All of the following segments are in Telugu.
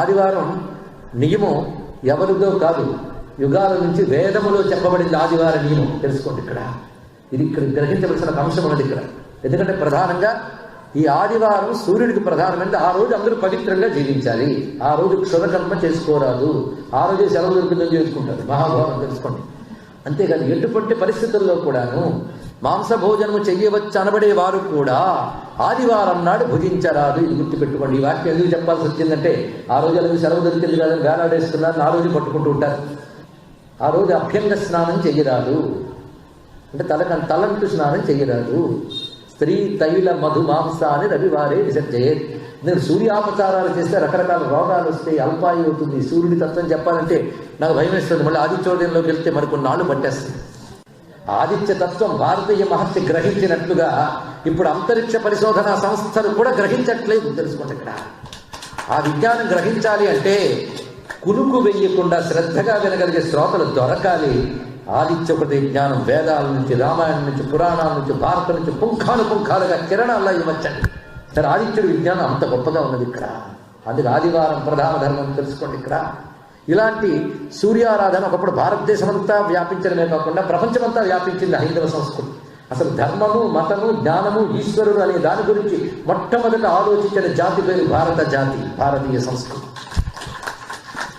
ఆదివారం నియమం ఎవరిదో కాదు. యుగాల నుంచి వేదములో చెప్పబడింది ఆదివార నియమం. తెలుసుకోండి ఇక్కడ. ఇది ఇక్కడ గ్రహించవలసిన అంశం ఉన్నది ఇక్కడ. ఎందుకంటే ప్రధానంగా ఈ ఆదివారం సూర్యుడికి ప్రధానమైనది ఆ రోజు అందరూ పవిత్రంగా జీవించాలి. ఆ రోజు క్షురకర్మ చేసుకోరాదు. ఆ రోజు సెలవు దొరికిందని చేసుకుంటారు. మహాభావం తెలుసుకోండి. అంతేకాదు ఎటువంటి పరిస్థితుల్లో కూడాను మాంసభోజనము చెయ్యవచ్చు అనబడే వారు కూడా ఆదివారం నాడు భుజించరాదు. ఇది గుర్తుపెట్టుకోండి. ఈ వాక్యం ఎందుకు చెప్పాల్సి వచ్చిందంటే ఆ రోజు అలాగే సెలవు దొరికింది కాదని వేలాడేస్తున్నారు ఆ రోజు పట్టుకుంటూ ఉంటారు. ఆ రోజు అభ్యంగ స్నానం చెయ్యరాదు. అంటే తల తలంటు స్నానం చెయ్యరాదు. స్త్రీ తైల మధు మాంసాన్ని రవివారే విసర్జయ్. నేను సూర్యాపచారాలు చేస్తే రకరకాల రోగాలు వస్తాయి అల్పాయి అవుతుంది సూర్యుడి తత్వం చెప్పాలంటే నాకు భయం వేస్తుంది మళ్ళీ ఆదిత్యోదయంలోకి వెళ్తే మరి కొన్నాళ్ళు పట్టేస్తుంది ఆదిత్య తత్వం భారతీయ మహర్షి గ్రహించినట్లుగా ఇప్పుడు అంతరిక్ష పరిశోధన సంస్థలు కూడా గ్రహించట్లేదు తెలుసుకోండి ఇక్కడ. ఆ విజ్ఞానం గ్రహించాలి అంటే కునుకు వెయ్యకుండా శ్రద్ధగా వినగలిగే శ్రోతలు దొరకాలి. ఆదిత్య ఒకటి జ్ఞానం వేదాల నుంచి రామాయణం నుంచి పురాణాల నుంచి భారతం నుంచి పుంఖాను పుంఖాలుగా కిరణాల్లో ఇవ్వచ్చండి. సరే ఆదిత్యుడి విజ్ఞానం అంత గొప్పగా ఉన్నది ఇక్కడ. అందుకే ఆదివారం ప్రధాన ధర్మం తెలుసుకోండి ఇక్కడ. ఇలాంటి సూర్యారాధన ఒకప్పుడు భారతదేశం అంతా వ్యాపించడమే కాకుండా ప్రపంచమంతా వ్యాపించింది హైందవ సంస్కృతి. అసలు ధర్మము మతము జ్ఞానము ఈశ్వరుడు అనే దాని గురించి మొట్టమొదట ఆలోచించిన జాతి పేరు భారత జాతి భారతీయ సంస్కృతి.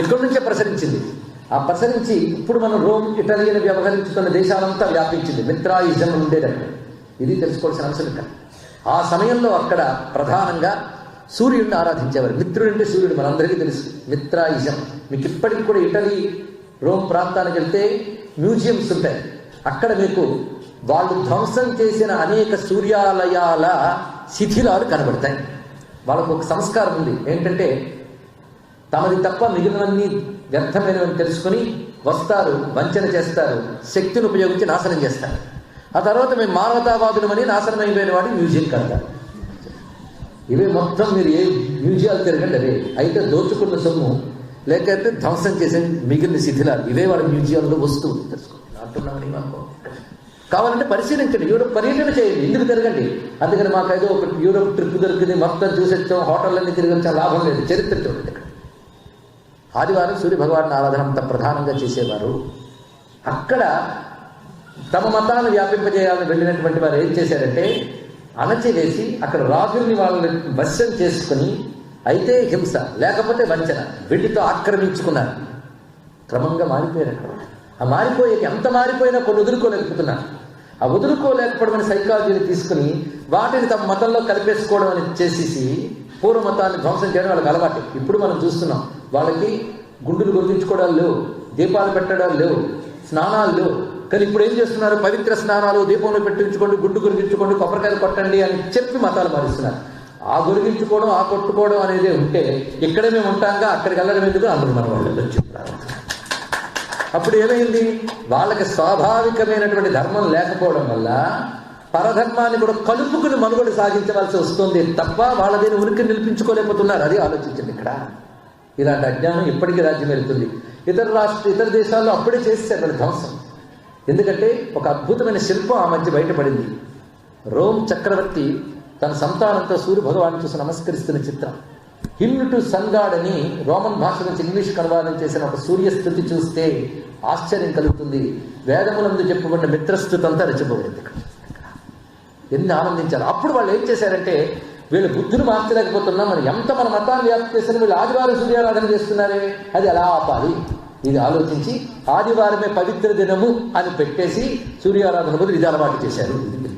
ఎక్కడి నుంచే ప్రసరించింది. ఆ ప్రసరించి ఇప్పుడు మనం రోమ్ ఇటలీని వ్యవహరించుతున్న దేశాలంతా వ్యాపించింది. మిత్రాయిజం ఉండేటప్పుడు ఇది తెలుసుకోవాల్సిన అంశం ఇక్కడ. ఆ సమయంలో అక్కడ ప్రధానంగా సూర్యుడిని ఆరాధించేవారు. మిత్రుడు అంటే సూర్యుడు మనందరికీ తెలుసు. మిత్రాయిజం. మీకు ఇప్పటికి కూడా ఇటలీ రోమ్ ప్రాంతానికి వెళ్తే మ్యూజియంస్ ఉంటాయి. అక్కడ మీకు వాళ్ళు ధ్వంసం చేసిన అనేక సూర్యాలయాల శిథిలాలు కనబడతాయి. వాళ్ళకు ఒక సంస్కారం ఉంది. ఏంటంటే తమది తప్ప మిగిలినవన్నీ వ్యర్థమైనవని తెలుసుకుని వస్తారు వంచన చేస్తారు శక్తిని ఉపయోగించి నాశనం చేస్తారు. ఆ తర్వాత మేము మానవతావాదులమని నాశనం అయిపోయిన వాడు మ్యూజియం కడతారు ఇవే మొత్తం మీరు ఏ మ్యూజియాలు తిరగండి అవే. అయితే దోచుకున్న సొమ్ము లేకపోతే ధ్వంసం చేసే మిగిలిన శిథిలాలు ఇవే వాళ్ళ మ్యూజియంలో వస్తువులు తెలుసుకోండి అంటున్నామని మాకు. కావాలంటే పరిశీలించండి. యూరోప్ పర్యటన చేయండి. ఎందుకు తిరగండి? అందుకని మాకు ఏదో ఒక యూరోప్ ట్రిప్ దొరికింది. మొత్తం చూసొచ్చాం. హోటళ్ళన్నీ తిరిగి. లాభం లేదు. చరిత్ర చూడండి. ఇక్కడ ఆదివారం సూర్య భగవాన్ ఆరాధన అంత ప్రధానంగా చేసేవారు. అక్కడ తమ మతాన్ని వ్యాపింపజేయాలని వెళ్ళినటువంటి వారు ఏం చేశారంటే అణచివేసి అక్కడ రాజుల్ని వాళ్ళని వశ్యం చేసుకుని అయితే హింస లేకపోతే వంచన వీటితో ఆక్రమించుకున్నారు. క్రమంగా మారిపోయారు ఆ మారిపోయాక ఎంత మారిపోయినా కొన్ని వదులుకోలేకపోతున్నారు. ఆ వదులుకోలేకపోవడం సైకాలజీని తీసుకుని వాటిని తమ మతంలో కలిపేసుకోవడం అని చేసేసి పూర్వ మతాన్ని ధ్వంసం చేయడం వాళ్ళకి అలవాటు. ఇప్పుడు మనం చూస్తున్నాం వాళ్ళకి గుండులు గుర్తించుకోవడాలు లేవు దీపాలు పెట్టడాలు లేవు స్నానాలు లేవు. కానీ ఇప్పుడు ఏం చేస్తున్నారు? పవిత్ర స్నానాలు దీపంలో పెట్టించుకోండి గుడ్డు గురిగించుకోండి కొబ్బరికాయలు కొట్టండి అని చెప్పి మతాలు మారుస్తున్నారు. ఆ గురిగించుకోవడం ఆ కొట్టుకోవడం అనేది ఉంటే ఇక్కడే మేము ఉంటాంగా అక్కడికి వెళ్ళడం ఎందుకు? అందరూ మన వాళ్ళు చెప్తారు అప్పుడు ఏమైంది? వాళ్ళకి స్వాభావికమైనటువంటి ధర్మం లేకపోవడం వల్ల పరధర్మాన్ని కూడా కలుపుకుని మనుగడ సాగించవలసి వస్తుంది తప్ప వాళ్ళ దీన్ని ఉనికి నిలిపించుకోలేకపోతున్నారు. అది ఆలోచించండి ఇక్కడ. ఇలాంటి అజ్ఞానం ఇప్పటికీ రాజ్యం వెళ్తుంది. ఇతర రాష్ట్ర ఇతర దేశాల్లో అప్పుడే చేసేసారు వాళ్ళ ధ్వంసం. ఎందుకంటే ఒక అద్భుతమైన శిల్పం ఆ మధ్య బయటపడింది. రోమ్ చక్రవర్తి తన సంతానంతో సూర్యభగవాన్ చూసి నమస్కరిస్తున్న చిత్రం. హిమ్ టు సన్గాడ్ అని రోమన్ భాష నుంచి ఇంగ్లీష్ కనువాదం చేసిన ఒక సూర్యస్థుతి చూస్తే ఆశ్చర్యం కలుగుతుంది. వేదములందు చెప్పుకున్న మిత్రస్థుతి అంతా రచిపోయింది ఎన్ని ఆనందించారు. అప్పుడు వాళ్ళు ఏం చేశారంటే వీళ్ళు బుద్ధులు మార్చలేకపోతున్నా మనం ఎంత మన మతాన్ని వ్యాప్తి చేసినా వీళ్ళు ఆదివారం సూర్యారాధన చేస్తున్నారే? అది ఎలా ఆపాలి? ఇది ఆలోచించి ఆదివారమే పవిత్ర దినము అని పెట్టేసి సూర్యారాధన బదులు ఇది అలవాటు చేశారు. ఇది మీరు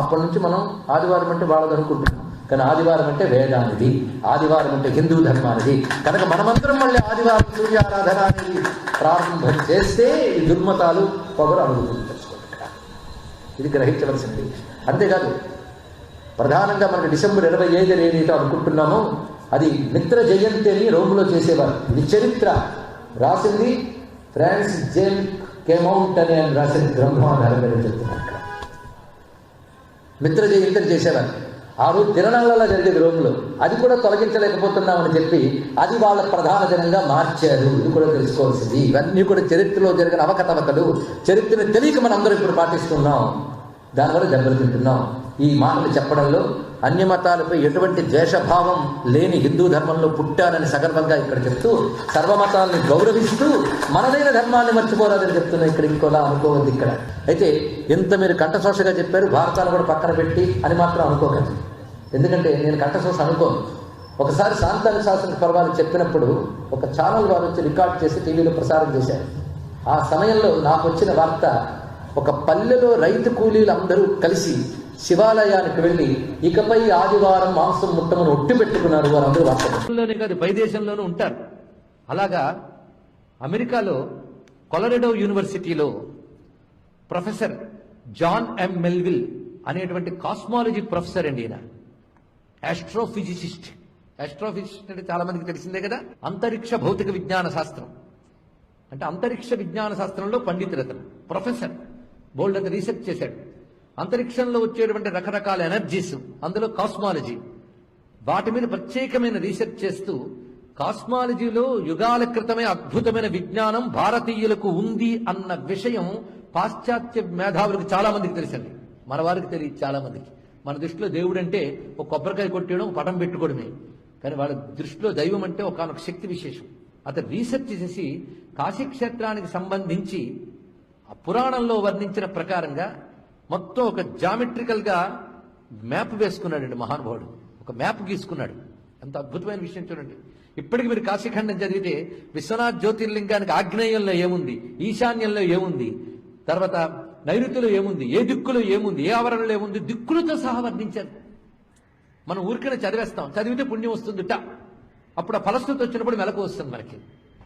అప్పటి నుంచి మనం ఆదివారం అంటే వాళ్ళది అనుకుంటున్నాం కానీ ఆదివారం అంటే వేదానిది ఆదివారం అంటే హిందూ ధర్మానిది. కనుక మనమందరం మళ్ళీ ఆదివారం సూర్యారాధన అనేది ప్రారంభం చేస్తే ఈ దుర్మతాలు పొగరు అనుభూతి తెలుసుకోండి ఇక్కడ. ఇది గ్రహించవలసింది అంతేకాదు ప్రధానంగా మనకు డిసెంబర్ ఇరవై ఐదు ఏదైతే అనుకుంటున్నామో అది మిత్ర జయంతి అని రోమ్లో చేసేవారు. ఇది చరిత్ర. రాసింది ఫ్రాన్స్ జేమ్ కెమౌంట్ అని ఆయన రాసిన గ్రంథం ఆధారంగా మిత్ర జయంతిని చేసేవారు. ఆ రోజు తిరణాలలో జరిగేది రోమ్లో. అది కూడా తొలగించలేకపోతున్నామని చెప్పి అది వాళ్ళ ప్రధాన దినంగా మార్చారు. ఇది కూడా తెలుసుకోవాల్సింది. ఇవన్నీ కూడా చరిత్రలో జరిగిన అవకతవకలు చరిత్రను తెలియక మనం ఇప్పుడు పాటిస్తున్నాం. దానివల్ల దెబ్బలు తింటున్నాం. ఈ మాటలు చెప్పడంలో అన్య మతాలపై ఎటువంటి ద్వేషభావం లేని హిందూ ధర్మంలో పుట్టానని సగర్వంగా ఇక్కడ చెప్తూ సర్వమతాలను గౌరవిస్తూ మనదైన ధర్మాన్ని మర్చిపోరాదని చెప్తున్నా ఇక్కడ ఇంకోలా అనుకోవద్దు ఇక్కడ. అయితే ఎంత మీరు కంఠశోషగా చెప్పారు భారతాలు కూడా పక్కన పెట్టి అని మాత్రం అనుకోకండి. ఎందుకంటే నేను కంఠశోష అనుకోను. ఒకసారి శాంతాని శాసన పర్వాలు చెప్పినప్పుడు ఒక ఛానల్ వారు వచ్చి రికార్డ్ చేసి టీవీలో ప్రసారం చేశారు. ఆ సమయంలో నాకు వచ్చిన వార్త ఒక పల్లెలో రైతు కూలీలు అందరూ కలిసి శివాలయానికి వెళ్ళి ఇకపై ఆదివారం మాంసం ముట్టమని ఒట్టి పెట్టుకున్నారు వారందరూ వాస్తవంలోనే కాదు పై దేశంలోనూ ఉంటారు. అలాగా అమెరికాలో కొలరెడో యూనివర్సిటీలో ప్రొఫెసర్ జాన్ ఎం మెల్విల్ అనేటువంటి కాస్మాలజీ ప్రొఫెసర్ అండి ఈయన. ఆస్ట్రోఫిజిసిస్ట్ ఆస్ట్రోఫిజిసిస్ట్ అంటే చాలా మందికి తెలిసిందే కదా? అంతరిక్ష భౌతిక విజ్ఞాన శాస్త్రం. అంటే అంతరిక్ష విజ్ఞాన శాస్త్రంలో పండితులతను ప్రొఫెసర్. బోల్డ్ రీసెర్చ్ చేశాడు. అంతరిక్షంలో వచ్చేటువంటి రకరకాల ఎనర్జీస్ అందులో కాస్మాలజీ వాటి మీద ప్రత్యేకమైన రీసెర్చ్ చేస్తూ కాస్మాలజీలో యుగాల క్రితమే అద్భుతమైన విజ్ఞానం భారతీయులకు ఉంది అన్న విషయం పాశ్చాత్య మేధావులకు చాలా మందికి తెలిసింది. మన వారికి తెలియదు చాలా మందికి. మన దృష్టిలో దేవుడు అంటే ఒక కొబ్బరికాయ కొట్టేయడం పటం పెట్టుకోవడమే. కానీ వాళ్ళ దృష్టిలో దైవం అంటే ఒక శక్తి విశేషం. అతను రీసెర్చ్ చేసి కాశీ క్షేత్రానికి సంబంధించి ఆ పురాణంలో వర్ణించిన ప్రకారంగా మొత్తం ఒక జామెట్రికల్గా మ్యాప్ వేసుకున్నాడండి మహానుభావుడు. ఒక మ్యాప్ గీసుకున్నాడు. ఎంత అద్భుతమైన విషయం చూడండి. ఇప్పటికి మీరు కాశీఖండం చదివితే విశ్వనాథ్ జ్యోతిర్లింగానికి ఆగ్నేయంలో ఏముంది? ఈశాన్యంలో ఏముంది? తర్వాత నైరుతిలో ఏముంది? ఏ దిక్కులో ఏముంది? ఏ ఆవరణలో ఏముంది? దిక్కులతో సహా వర్ణించారు. మనం ఊరికనే చదివేస్తాం. చదివితే పుణ్యం వస్తుందిట అప్పుడు ఆ ఫలశ్రుతి వచ్చినప్పుడు మెలకు వస్తుంది మనకి.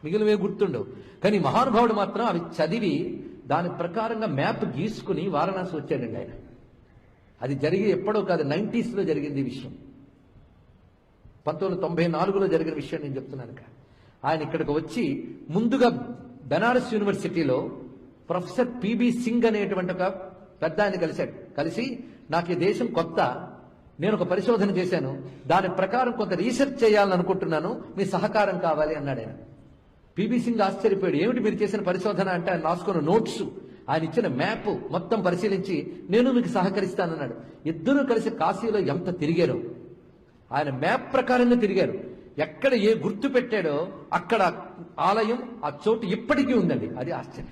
మిగిలినవే గుర్తుండవు. కానీ మహానుభావుడు మాత్రం అవి చదివి దాని ప్రకారంగా మ్యాప్ గీసుకుని వారణాసి వచ్చాడండి ఆయన. అది జరిగి ఎప్పుడో కాదు నైంటీస్లో జరిగింది విషయం. పంతొమ్మిది తొంభై నాలుగులో జరిగిన విషయం నేను చెప్తున్నాను ఆయన ఇక్కడికి వచ్చి ముందుగా బెనారస్ యూనివర్సిటీలో ప్రొఫెసర్ పిబి సింగ్ అనేటువంటి ఒక పెద్ద ఆయన కలిశాడు. కలిసి నాకు ఈ దేశం కొత్త. నేను ఒక పరిశోధన చేశాను. దాని ప్రకారం కొంత రీసెర్చ్ చేయాలని అనుకుంటున్నాను మీ సహకారం కావాలి అన్నాడు ఆయన. పిబి సింగ్ ఆశ్చర్యపోయాడు. ఏమిటి మీరు చేసిన పరిశోధన అంటే ఆయన రాసుకున్న నోట్స్. ఆయన ఇచ్చిన మ్యాప్ మొత్తం పరిశీలించి నేను మీకు సహకరిస్తానన్నాడు. ఇద్దరూ కలిసి కాశీలో ఎంత తిరిగారో. ఆయన మ్యాప్ ప్రకారంగా తిరిగారు. ఎక్కడ ఏ గుర్తు పెట్టాడో అక్కడ ఆలయం ఆ చోటు ఇప్పటికీ ఉందండి. అది ఆశ్చర్యం.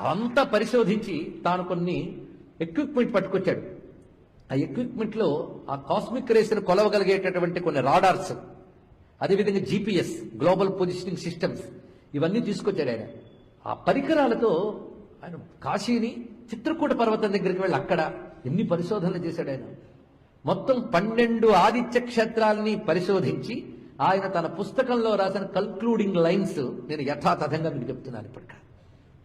అంతా పరిశోధించి తాను కొన్ని ఎక్విప్మెంట్ పట్టుకొచ్చాడు. ఆ ఎక్విప్మెంట్లో ఆ కాస్మిక్ రేస్ను కొలవగలిగేటటువంటి కొన్ని రాడార్స్. అదేవిధంగా జీపీఎస్ గ్లోబల్ పొజిషనింగ్ సిస్టమ్స్ ఇవన్నీ తీసుకొచ్చాడు ఆయన. ఆ పరికరాలతో ఆయన కాశీని చిత్రకూట పర్వతం దగ్గరికి వెళ్ళి అక్కడ ఎన్ని పరిశోధనలు చేశాడు ఆయన. మొత్తం పన్నెండు ఆదిత్య క్షేత్రాలని పరిశోధించి ఆయన తన పుస్తకంలో రాసిన కల్క్లూడింగ్ లైన్స్ నేను యథాతథంగా మీకు చెప్తున్నాను ఇప్పటిక.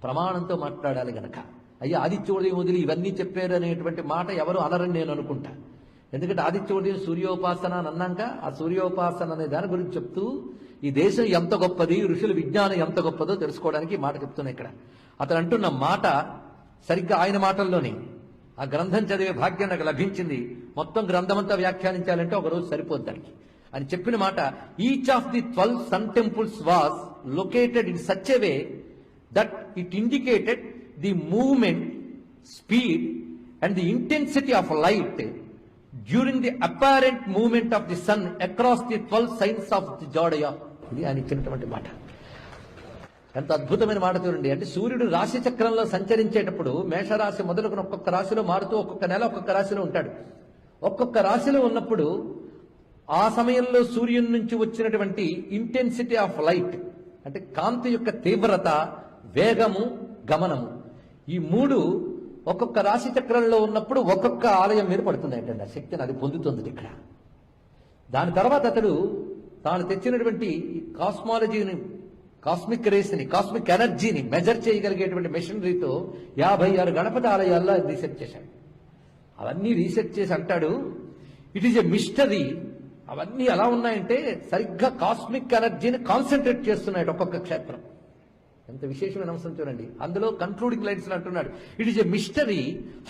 ప్రమాణంతో మాట్లాడాలి గనక. అయ్యా ఆదిత్యోదయం వదిలి ఇవన్నీ చెప్పారు అనేటువంటి మాట ఎవరు అనరని నేను అనుకుంటా. ఎందుకంటే ఆదిత్యోదయం సూర్యోపాసన అని అన్నాక ఆ సూర్యోపాసన అనే దాని గురించి చెప్తూ ఈ దేశం ఎంత గొప్పది ఋషుల విజ్ఞానం ఎంత గొప్పదో తెలుసుకోవడానికి మాట చెప్తున్నా ఇక్కడ. అతను అంటున్న మాట సరిగ్గా ఆయన మాటల్లోనే. ఆ గ్రంథం చదివే భాగ్యం నాకు లభించింది. మొత్తం గ్రంథమంతా వ్యాఖ్యానించాలంటే ఒక రోజు సరిపోద్ది దానికి. అని చెప్పిన మాట each of the twelve sun temples was located in such a way that it indicated the movement speed and the intensity of light during the apparent movement of the sun across the twelve signs of the zodiac ఇది ఆయన ఇచ్చినటువంటి మాట. ఎంత అద్భుతమైన మాట చూడండి. అంటే సూర్యుడు రాశి చక్రంలో సంచరించేటప్పుడు మేషరాశి మొదలుకుని ఒక్కొక్క రాశిలో మారుతూ ఒక్కొక్క నెల ఒక్కొక్క రాశిలో ఉంటాడు. ఒక్కొక్క రాశిలో ఉన్నప్పుడు ఆ సమయంలో సూర్యుని నుంచి వచ్చినటువంటి ఇంటెన్సిటీ ఆఫ్ లైట్ అంటే కాంతి యొక్క తీవ్రత వేగము గమనము. ఈ మూడు ఒక్కొక్క రాశి చక్రంలో ఉన్నప్పుడు ఒక్కొక్క ఆలయం మీద పడుతుంది ఏంటండి ఆ శక్తిని అది పొందుతుంది ఇక్కడ. దాని తర్వాత అతడు తాను తెచ్చినటువంటి ఈ కాస్మాలజీని కాస్మిక్ రేస్ని కాస్మిక్ ఎనర్జీని మెజర్ చేయగలిగేటువంటి మెషినరీతో యాభై ఆరు గణపతి ఆలయాల్లో రీసెర్చ్ చేశాడు. అవన్నీ రీసెర్చ్ చేసి అంటాడు ఇట్ ఈజ్ ఎ మిస్టరీ అవన్నీ ఎలా ఉన్నాయంటే సరిగ్గా కాస్మిక్ ఎనర్జీని కాన్సన్ట్రేట్ చేస్తున్నాడు ఒక్కొక్క క్షేత్రం. ఎంత విశేషమైన అంశం చూడండి. అందులో కన్క్లూడింగ్ లైన్స్ అంటున్నాడు. It is a mystery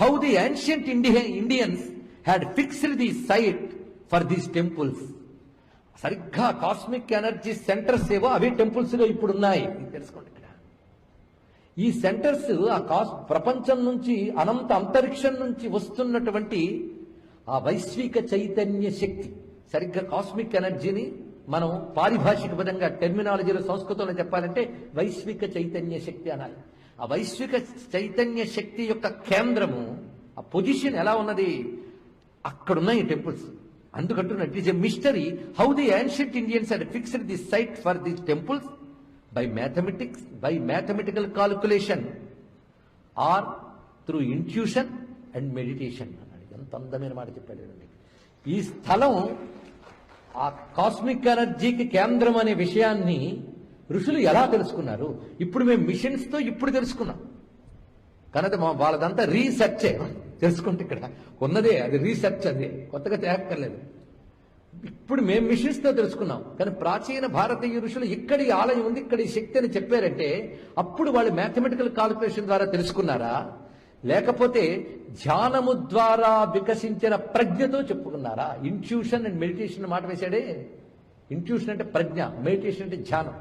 how the ancient India Indians had fixed the site for these temples సరిగ్గా కాస్మిక్ ఎనర్జీ సెంటర్స్ ఏవో అవి టెంపుల్స్లో ఇప్పుడు ఉన్నాయి తెలుసుకోండి ఇక్కడ. ఈ సెంటర్స్ ఆ కాస్ ప్రపంచం నుంచి అనంత అంతరిక్షం నుంచి వస్తున్నటువంటి ఆ వైశ్విక చైతన్య శక్తి. సరిగ్గా కాస్మిక్ ఎనర్జీని మనం పారిభాషిక పదంగా టెర్మినాలజీలో సంస్కృతంలో చెప్పాలంటే వైశ్విక చైతన్య శక్తి అనాలి. ఆ వైశ్విక చైతన్య శక్తి యొక్క కేంద్రము ఆ పొజిషన్ ఎలా ఉన్నది? అక్కడున్నాయి temples అందుకంటున్నా it is a mystery how the ancient Indians are fixed the site for the temples by mathematics by mathematical calculation or through intuition and meditation అన్నాడు. ఎంత అందమైన మాట చెప్పాడు ఈ స్థలం ఆ కాస్మిక్ ఎనర్జీకి కేంద్రం అనే విషయాన్ని ఋషులు ఎలా తెలుసుకున్నారు? ఇప్పుడు మేము మిషన్స్తో ఇప్పుడు తెలుసుకున్నాం. కనుక మా వాళ్ళదంతా రీసెర్చే తెలుసుకుంటే ఇక్కడ ఉన్నదే అది రీసెర్చ్ అది. కొత్తగా తేక్కర్లేదు. ఇప్పుడు మేము మిషన్స్తో తెలుసుకున్నాం. కానీ ప్రాచీన భారతీయ ఋషులు ఇక్కడి ఆలయం ఉంది ఇక్కడి శక్తి అని చెప్పారంటే అప్పుడు వాళ్ళు మ్యాథమెటికల్ కాల్కులేషన్ ద్వారా తెలుసుకున్నారా? లేకపోతే ధ్యానము ద్వారా వికసించిన ప్రజ్ఞతో చెప్పుకున్నారా? ఇంట్యూషన్ అండ్ మెడిటేషన్ మాట వేశాడే. ఇంట్యూషన్ అంటే ప్రజ్ఞ మెడిటేషన్ అంటే ధ్యానం.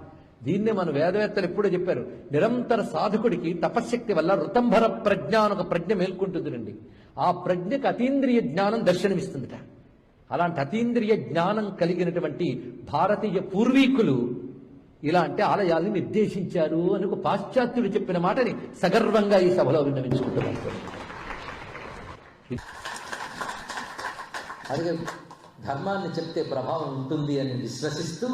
దీన్నే మన వేదవేత్తలు ఎప్పుడో చెప్పారు నిరంతర సాధకుడికి తపశ్శక్తి వల్ల ఋతంభర ప్రజ్ఞ అని ఒక ప్రజ్ఞ మేల్కొంటుందిరండి ఆ ప్రజ్ఞకు అతీంద్రియ జ్ఞానం దర్శనమిస్తుందిట. అలాంటి అతీంద్రియ జ్ఞానం కలిగినటువంటి భారతీయ పూర్వీకులు ఇలా అంటే ఆలయాల్ని నిర్దేశించారు అని ఒక పాశ్చాత్యుడు చెప్పిన మాటని సగర్వంగా ఈ సభలో విన్నవించుకుంటున్నాను అలాగే ధర్మాన్ని చెప్తే ప్రభావం ఉంటుంది అని విశ్వసిస్తూ